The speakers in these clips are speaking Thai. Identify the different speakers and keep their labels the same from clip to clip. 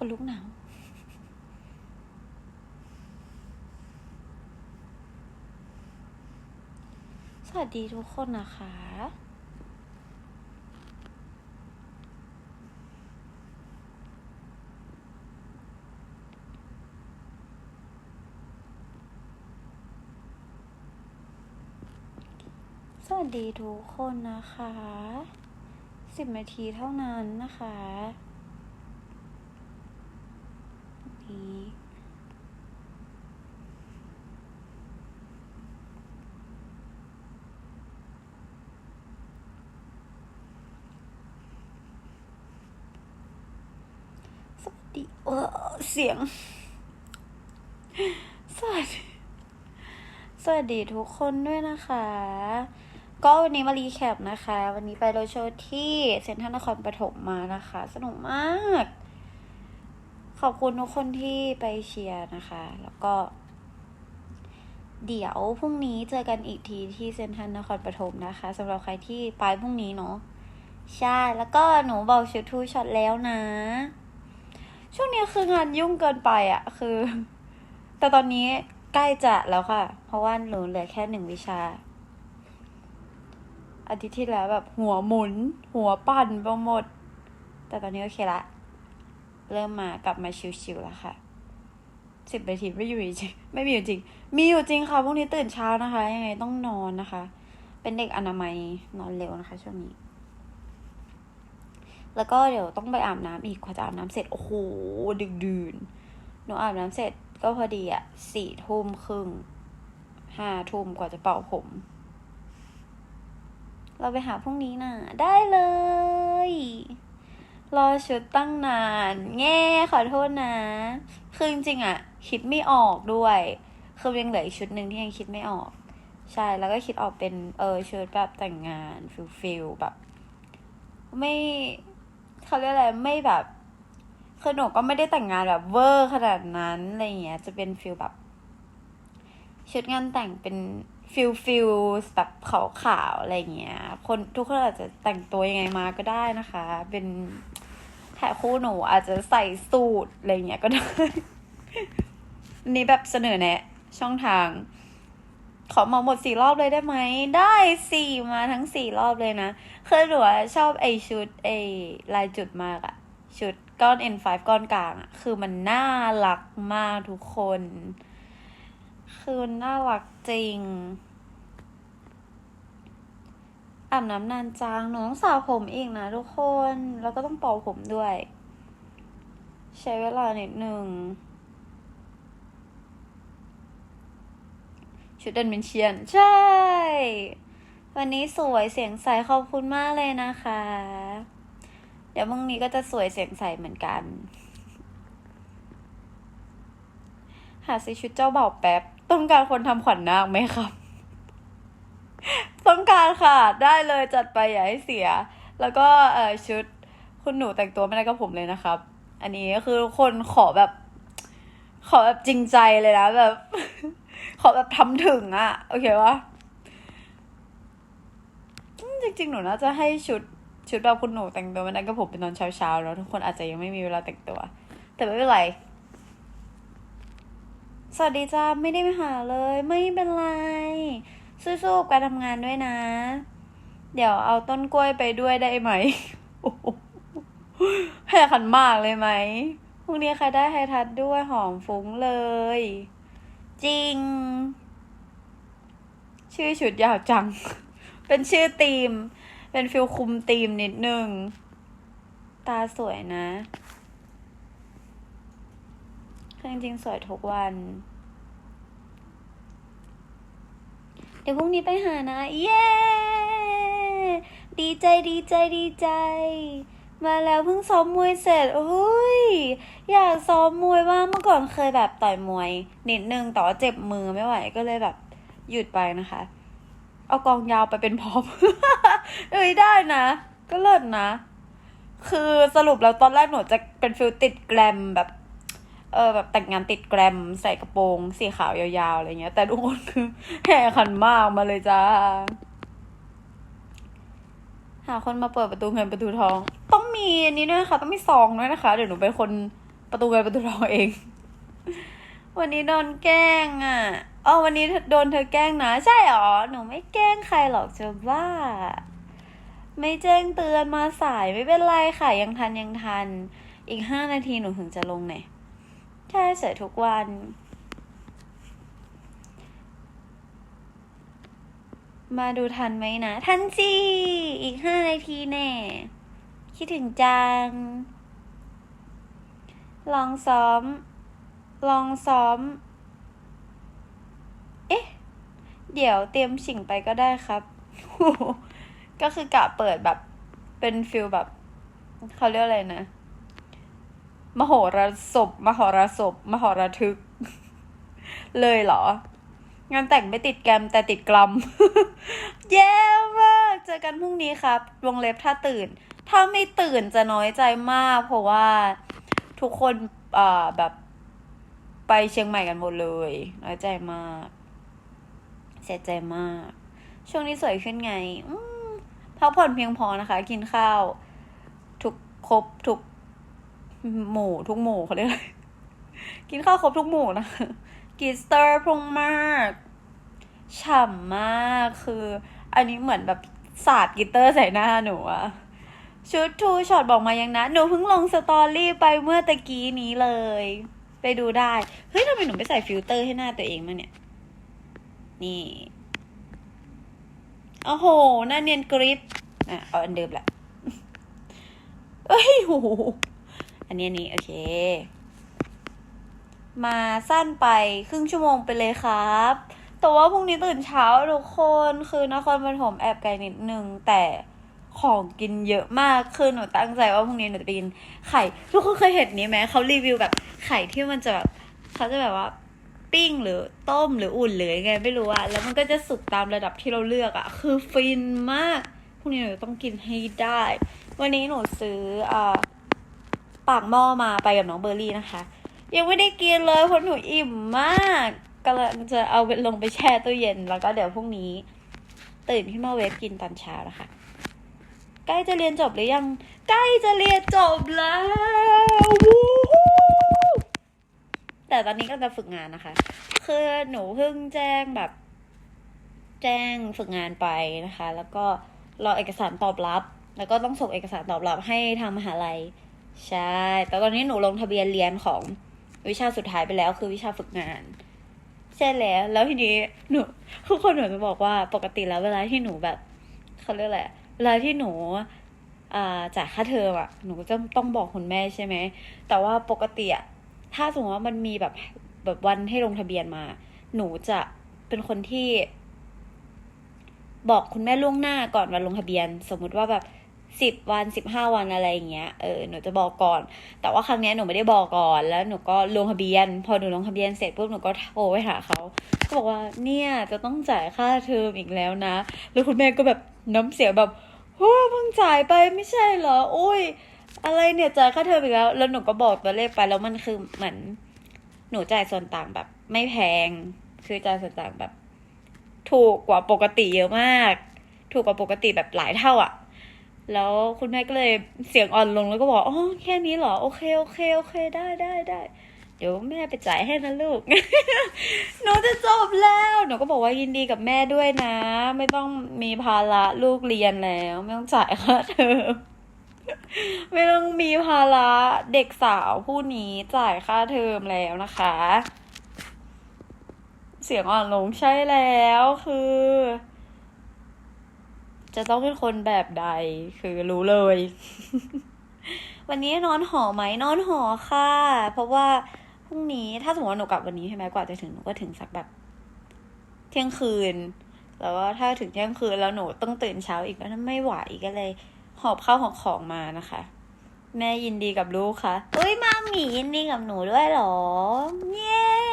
Speaker 1: คนลุกหนาวสวัสดีทุกคนนะคะ สวัสดีทุกคนนะคะ สิบนาทีเท่านั้นนะคะนี่สวัส ดีเอเสียง สวัสดี สวัสดีทุกคนด้วยนะคะ ก็วันนี้มารีแคปนะคะ วันนี้ไปโรโชว์ที่เซ็นทรัลนครปฐมมานะคะ สนุกมาก ขอบคุณทุกคนที่ไปเชียร์นะคะ แล้วก็ เดี๋ยวพรุ่งนี้เจอกันอีกทีที่เซ็นทรัลนครปฐมนะคะสำหรับใครที่ไปพรุ่งนี้เนาะใช่ แล้วก็หนูบอกชุดทูช็อตแล้วนะ ช่วงนี้คืองานยุ่งเกินไปอะคือ แต่ตอนนี้ใกล้จะแล้วค่ะ เพราะว่าหนูเหลือแค่หนึ่งวิชา อาทิตย์ที่แล้วแบบหัวหมุน หัวปั่นไปหมด แต่ตอนนี้โอเคละ เริ่มมากลับมาชิวๆแล้วค่ะสิบนาทีไม่อยู่จริงไม่มีอยู่จริง มีอยู่จริงค่ะพรุ่งนี้ตื่นเช้านะคะ ยังไงต้องนอนนะคะ เป็นเด็กอนามัยนอนเร็วนะคะช่วงนี้ แล้วก็เดี๋ยวต้องไปอาบน้ำอีกกว่าจะอาบน้ำเสร็จโอ้โหดึกดื่นหนูอาบน้ำเสร็จก็พอดีอะสี่ทุ่มครึ่งห้าทุ่มกว่าจะเป่าผม เราไปหาพรุ่งนี้น่ะ ได้เลย รอชุดตั้งนาน แง่ขอโทษนะ คือจริงๆอะคิดไม่ออกด้วย คือยังเหลืออีกชุดหนึ่งที่ยังคิดไม่ออก ใช่แล้วก็คิดออกเป็นเออชุดแบบแต่งงานฟิลฟิลแบบ ไม่ เขาเรียกอะไรไม่แบบคือหนูก็ไม่ได้แต่งงานแบบเวอร์ขนาดนั้นอะไรเงี้ย จะเป็นฟิลแบบชุดงานแต่งเป็นฟิลฟิลแบบขาวๆอะไรเงี้ย คนทุกคนอาจจะแต่งตัวยังไงมาก็ได้นะคะ เป็นแถคู่หนูอาจจะใส่สูทอะไรเงี้ยก็ได้นนี้แบบเสนอแนะ ช่องทาง ขอมาหมดสี่รอบเลยได้ไหม ได้สี่มาทั้งสี่รอบเลยนะ คือหนูชอบไอชุดไอลายจุดมากอะชุดก้อน N5 ก้อนกลางอะคือมันน่ารักมากทุกคน คือน่ารักจริงอาบน้ำนานจังหนูต้องสระผมอีกนะทุกคน แล้วก็ต้องเป่าผมด้วย ใช้เวลานิดหนึ่ง ชุดเดนเมนเชียน ใช่ วันนี้สวยเสียงใสขอบคุณมากเลยนะคะ เดี๋ยวพรุ่งนี้ก็จะสวยเสียงใสเหมือนกัน หาซื้อชุดเจ้าบ่าวแป๊บ ต้องการคนทำขวัญนาคไหมครับ ต้องการค่ะ ได้เลยจัดไปอย่าให้เสีย แล้วก็เออชุดคุณหนูแต่งตัวไม่ได้ก็ผมเลยนะครับ อันนี้คือคนขอแบบ ขอแบบจริงใจเลยนะแบบ ขอแบบทำถึงอะโอเควะจริงๆ หนูน่าจะให้ชุดชุดแบบคุณหนูแต่งตัวไม่ได้นก็ผมเป็นตอนเช้าๆแล้วทุกคนอาจจะยังไม่มีเวลาแต่งตัว แต่ไม่เป็นไร สวัสดีจ้าไม่ได้ไปหาเลย ไม่เป็นไร สู้ๆกับการทำงานด้วยนะ เดี๋ยวเอาต้นกล้วยไปด้วยได้ไหมโอ้โหให้ขันมากเลยไหมพรุ่งนี้ใครได้ไฮทัดด้วยหอมฟุ้งเลย จริง ชื่อชุดยาวจัง เป็นชื่อธีม เป็นฟิลคุมธีมนิดนึง ตาสวยนะคือจริงๆสวยทุกวัน เดี๋ยวพรุ่งนี้ไปหานะ เย้ ดีใจดีใจดีใจ มาแล้วเพิ่งซ้อมมวยเสร็จโอ้ย อยากซ้อมมวยว่างเมื่อก่อนเคยแบบต่อยมวยนิดนึงแต่ว่าเจ็บมือไม่ไหวก็เลยแบบหยุดไปนะคะ เอากองยาวไปเป็นพร็อพเอ้ยได้นะ ก็เลิศนะ คือสรุปแล้วตอนแรกหนูจะเป็นฟิลติดแกรมแบบ เออแบบแต่งงานติดแกรมใส่กระโปรงสีขาวยาวๆอะไรเงี้ย แต่ทุกคนคือแห่ขันมากมาเลยจ้า หาคนมาเปิดประตูเงินประตูทอง ต้องมีอันนี้ด้วยนะคะต้องมีซองด้วยนะคะ เดี๋ยวหนูเป็นคนประตูเงินประตูทองเอง วันนี้โดนแกล้งอะอ๋อวันนี้โดนเธอแกล้งนะ ใช่หรอหนูไม่แกล้งใครหรอกจะบ้าไม่แจ้งเตือนมาสายไม่เป็นไรค่ะยังทันยังทัน อีกห้านาทีหนูถึงจะลงเนี่ยใช่เสร็จทุกวัน มาดูทันไหมนะ ทันสิ อีกห้านาทีแน่ คิดถึงจัง ลองซ้อม ลองซ้อม เอ๊ะ เดี๋ยวเตรียมสิ่งไปก็ได้ครับ ก็คือกะเปิดแบบ เป็นฟิลแบบ เขาเรียกอะไรนะ มโหรสพ มโหรสพ มโหระทึก เลยเหรอ งานแต่งไม่ติดแกมแต่ติดกลัมแย่มากเจอกันพรุ่งนี้ครับ วงเล็บถ้าตื่น ถ้าไม่ตื่นจะน้อยใจมาก เพราะว่าทุกคนอ่าแบบไปเชียงใหม่กันหมดเลย น้อยใจมาก เสียใจมาก ช่วงนี้สวยขึ้นไงพักผ่อนเพียงพอนะคะ กินข้าว ทุกครบทุกหมู่ทุกหมู่เขาเรียกอะไรกินข้าวครบทุกหมู่นะ กีสเตอร์พุ่งมากฉ่ำมากคือ อันนี้เหมือนแบบสาดกีเตอร์ใส่หน้าหนูอะชุดทูช็อตบอกมายังนะ หนูเพิ่งลงสตอรี่ไปเมื่อตะกี้นี้เลย ไปดูได้ เฮ้ยทำไมหนูไม่ใส่ฟิลเตอร์ให้หน้าตัวเองมาเนี่ย นี่ โอ้โห หน้าเนียนกริบอะเอาอันเดิมแหละเอ้ยโหอันนี้อันนี้ โอเค มาสั้นไปครึ่งชั่วโมงไปเลยครับ แต่ว่าพรุ่งนี้ตื่นเช้าทุกคนคือนครปฐมแอบไกลนิดนึงแต่ของกินเยอะมาก คือหนูตั้งใจว่าพรุ่งนี้หนูจะไปกินไข่ ทุกคนเคยเห็นนี้ไหมเขารีวิวแบบไข่ที่มันจะแบบเขาจะแบบว่าปิ้งหรือต้มหรืออุ่นหรือยังไงไม่รู้อะแล้วมันก็จะสุกตามระดับที่เราเลือกอะคือฟินมากพรุ่งนี้หนูต้องกินให้ได้ วันนี้หนูซื้ออ่าปากหม้อมาไปกับน้องเบอร์รี่นะคะ ยังไม่ได้กินเลยเพราะหนูอิ่มมากกำลังจะเอาไปลงไปแช่ตู้เย็น แล้วก็เดี๋ยวพรุ่งนี้ ตื่นขึ้นมาเวฟกินตอนเช้าแล้วค่ะใกล้จะเรียนจบหรือยัง ใกล้จะเรียนจบแล้วแต่ตอนนี้ก็จะฝึกงานนะคะ คือหนูเพิ่งแจ้งแบบ แจ้งฝึกงานไปนะคะ แล้วก็รอเอกสารตอบรับ แล้วก็ต้องส่งเอกสารตอบรับให้ทางมหาลัย ใช่ แต่ตอนนี้หนูลงทะเบียนเรียนของ วิชาสุดท้ายไปแล้วคือวิชาฝึกงาน ใช่แล้ว แล้วทีนี้หนูทุกคนหนูจะบอกว่าปกติแล้วเวลาที่หนูแบบเขาเรียกอะไรอะเวลาที่หนูอ่าจ่ายค่าเทอมอะหนูจะต้องบอกคุณแม่ใช่ไหมแต่ว่าปกติอะถ้าสมมติว่ามันมีแบบแบบวันให้ลงทะเบียนมา หนูจะเป็นคนที่ บอกคุณแม่ล่วงหน้าก่อนวันลงทะเบียน สมมุติว่าแบบ สิบวันสิบห้าวันอะไรอย่างเงี้ยเออหนูจะบอกก่อน แต่ว่าครั้งเนี้ยหนูไม่ได้บอกก่อนแล้วหนูก็ลงทะเบียน พอหนูลงทะเบียนเสร็จปุ๊บหนูก็โทรไปหาเขาเขาบอกว่าเนี่ยจะต้องจ่ายค่าเทอมอีกแล้วนะ แล้วคุณแม่ก็แบบน้ำเสียงแบบโอ้เพิ่งจ่ายไปไม่ใช่เหรอโอ้ย อะไรเนี่ยจ่ายค่าเทอมอีกแล้ว แล้วหนูก็บอกตัวเลขไปแล้วมันคือเหมือนหนูจ่ายส่วนต่างแบบ ไม่แพงคือจ่ายส่วนต่างแบบ ถูกกว่าปกติเยอะมาก ถูกกว่าปกติแบบหลายเท่าอะ แล้วคุณแม่ก็เลยเสียงอ่อนลงแล้วก็บอกอ๋อแค่นี้เหรอโอเคโอเคโอเคได้ได้ได้เดี๋ยวแม่ไปจ่ายให้นะลูก หนูจะจบแล้ว หนูก็บอกว่ายินดีกับแม่ด้วยนะ ไม่ต้องมีภาระลูกเรียนแล้ว ไม่ต้องจ่ายค่าเทอม ไม่ต้องมีภาระเด็กสาวผู้นี้จ่ายค่าเทอมแล้วนะคะ เสียงอ่อนลงใช่แล้วคือ จะต้องเป็นคนแบบใด คือรู้เลย วันนี้นอนหอไหมนอนหอค่ะ เพราะว่าพรุ่งนี้ถ้าสมมติว่าหนูกลับวันนี้ใช่ไหมกว่าจะถึงหนูก็ถึงสักแบบ เที่ยงคืน แล้วก็ถ้าถึงเที่ยงคืนแล้วหนูต้องตื่นเช้าอีกก็ไม่ไหวก็เลย หอบข้าวหอบของมานะคะ แม่ยินดีกับลูกค่ะเอ้ยมาหมียินดีกับหนูด้วยเหรอ เย้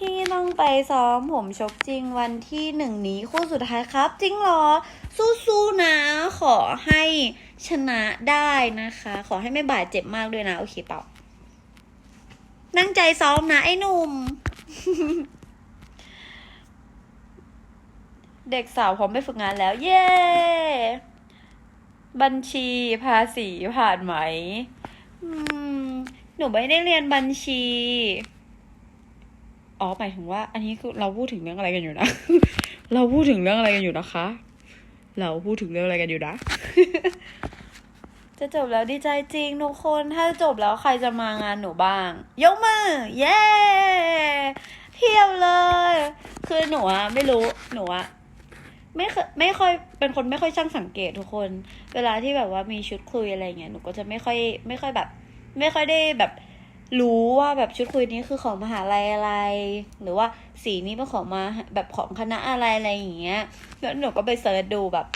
Speaker 1: ที่ต้องไปซ้อมผมชกจริงวันที่หนึ่งนี้คู่สุดท้ายครับ จริงหรอ สู้ๆนะ ขอให้ชนะได้นะคะ ขอให้ไม่บาดเจ็บมากด้วยนะ โอเคเปล่านั่งใจซ้อมนะไอ้หนุ่ม เด็กสาวพร้อมไปฝึกงานแล้ว เย้ บัญชีภาษีผ่านไหม หนูไม่ได้เรียนบัญชี อ๋อหมายถึงว่า อันนี้คือเราพูดถึงเรื่องอะไรกันอยู่นะ เราพูดถึงเรื่องอะไรกันอยู่นะคะ เราพูดถึงเรื่องอะไรกันอยู่นะ จะจบแล้วดีใจจริงทุกคน ถ้าจบแล้วใครจะมางานหนูบ้าง ยกมือ เย้เพียบเลย คือหนูอะไม่รู้ หนูอะไม่เคยไม่ค่อยเป็นคนไม่ค่อยช่างสังเกตทุกคน เวลาที่แบบว่ามีชุดคุยอะไรเงี้ยหนูก็จะไม่ค่อย ไม่ค่อยแบบ ไม่ค่อยได้แบบ รู้ว่าแบบชุดคุยนี้คือของมหาลัยอะไร หรือว่าสีนี้เป็นของมาแบบของคณะอะไรอะไรอย่างเงี้ย แล้วหนูก็ไปเสิร์ชดูแบบ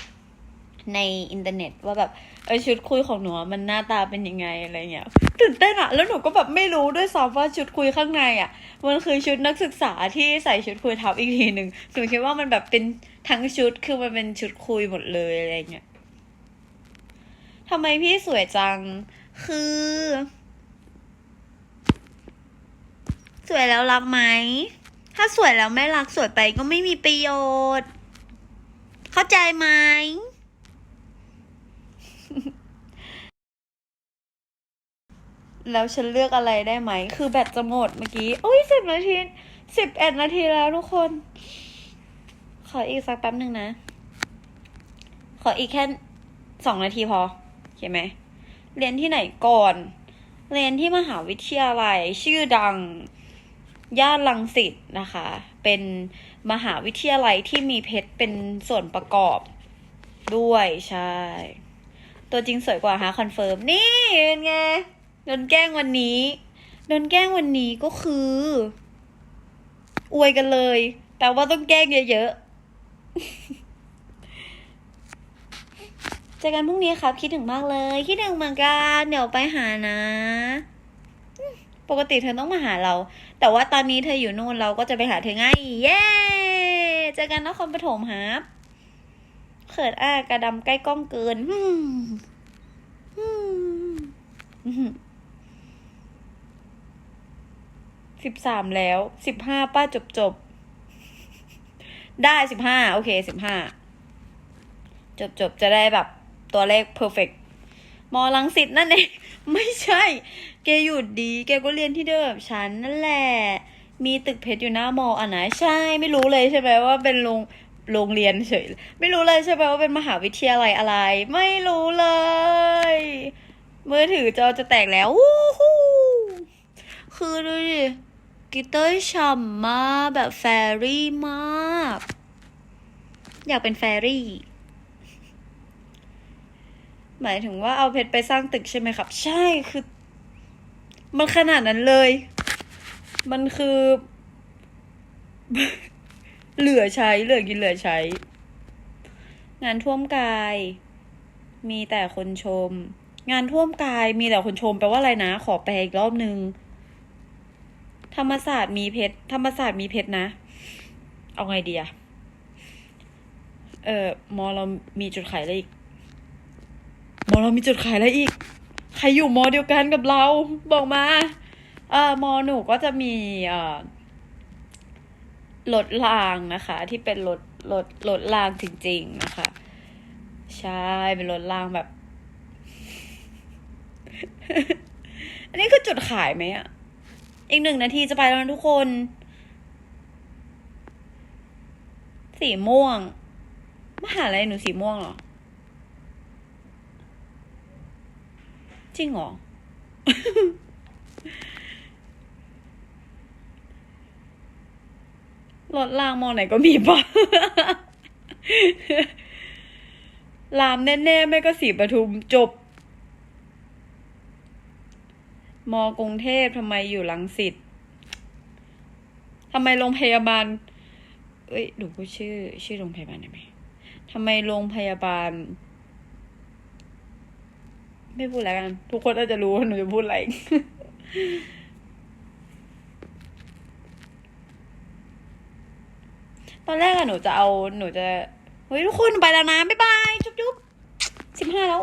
Speaker 1: ในอินเทอร์เน็ตว่าแบบเออชุดคุยของหนูมันหน้าตาเป็นยังไงอะไรเงี้ยตื่นเต้นอะแล้วหนูก็แบบไม่รู้ด้วยซ้ำว่าชุดคุยข้างในอะมันคือชุดนักศึกษาที่ใส่ชุดคุยทับอีกทีหนึ่งหนูคิดว่ามันแบบเป็นทั้งชุดคือมันเป็นชุดคุยหมดเลยอะไรเงี้ยทำไมพี่สวยจังคือ ส วยแล้วรักไหม ถ้าสวยแล้วไม่รักสวยไปก็ไม่มีประโยชน์ เข้าใจไหมแล้วฉันเลือกอะไรได้ไหม คือแบตจะหมดเมื่อกี้ อุ้ยสิบนาทีสิบเอ็ดนาทีแล้วทุกคน ขออีกสักแป๊บหนึ่งนะ ขออีกแค่สองนาทีพอโอเคไหม เรียนที่ไหนก่อน เรียนที่มหาวิทยาลัยชื่อดัง ย่านลังสิตนะคะ เป็นมหาวิทยาลัยที่มีเพชรเป็นส่วนประกอบด้วยใช่ ตัวจริงสวยกว่าฮะคอนเฟิร์ม นี่เป็นไงโดนแกล้งวันนี้โดนแกล้งวันนี้ก็คือ อวยกันเลย แต่ว่าต้องแกล้งเยอะๆเจอกันพรุ่งนี้ครับ คิดถึงมากเลย คิดถึงเหมือนกัน เดี๋ยวไปหานะ ปกติเธอต้องมาหาเรา แต่ว่าตอนนี้เธออยู่นู่นเราก็จะไปหาเธอไงเย้เจอกันนครปฐมครับเขินอ้ากระดำใกล้กล้องเกินสิบสามแล้วสิบห้าป้าจบจบได้สิบห้าโอเคสิบห้าจบจบจะได้แบบตัวเลขเพอร์เฟก มอลังสิตนั่นเอง ไม่ใช่ แกอยู่ดี แกก็เรียนที่เดิมฉันนั่นแหละ มีตึกเพชรอยู่หน้ามออะนใช่ ไม่รู้เลยใช่ไหมว่าเป็นโรงโรงเรียนเฉย ไม่รู้เลยใช่ไหมว่าเป็นมหาวิทยาลัยอะไร ไม่รู้เลย มือถือจอจะแตกแล้ววู้ฮู้คือดูดิกิตเตอร์ฉ่ำมากแบบแฟรี่มาก อยากเป็นแฟรี่ หมายถึงว่าเอาเพชรไปสร้างตึกใช่ไหมครับ ใช่คือ มันขนาดนั้นเลย มันคือ เหลือใช้ เหลือกินเหลือใช้ งานท่วมกาย มีแต่คนชม งานท่วมกายมีแต่คนชมแปลว่าอะไรนะ ขอแปลอีกรอบนึง ธรรมศาสตร์มีเพชรธรรมศาสตร์มีเพชรนะ เอาไงดีอะเออมอเรามีจุดขายอะไรอีก มอเรามีจุดขายอะไรอีก ใครอยู่มอเดียวกันกับเรา บอกมา เออมอหนูก็จะมีเอ่อรถรางนะคะ ที่เป็นรถรถรถรางจริง ๆ นะคะ ใช่เป็นรถรางแบบ อันนี้คือจุดขายไหมอะอีกหนึ่งนาทีจะไปแล้วนะทุกคน สีม่วงมหาลัยหนูสีม่วงเหรอ จริงเหรอ รถรางมองไหนก็มีปะรามแน่ๆไม่ก็สีปทุมจบ มอกรุงเทพทำไมอยู่ลังสิตทำไมโรงพยาบาล เอ้ย ดูพูชื่อ ชื่อโรงพยาบาลได้ไหมทำไมโรงพยาบาล ไม่พูดแล้วกัน ทุกคนอาจจะรู้ว่าหนูจะพูดอะไรตอนแรกอะหนูจะเอาหนูจะเฮ้ยทุกคนไปแล้วนะ บ๊ายบาย จุ๊บจุ๊บสิบห้าแล้ว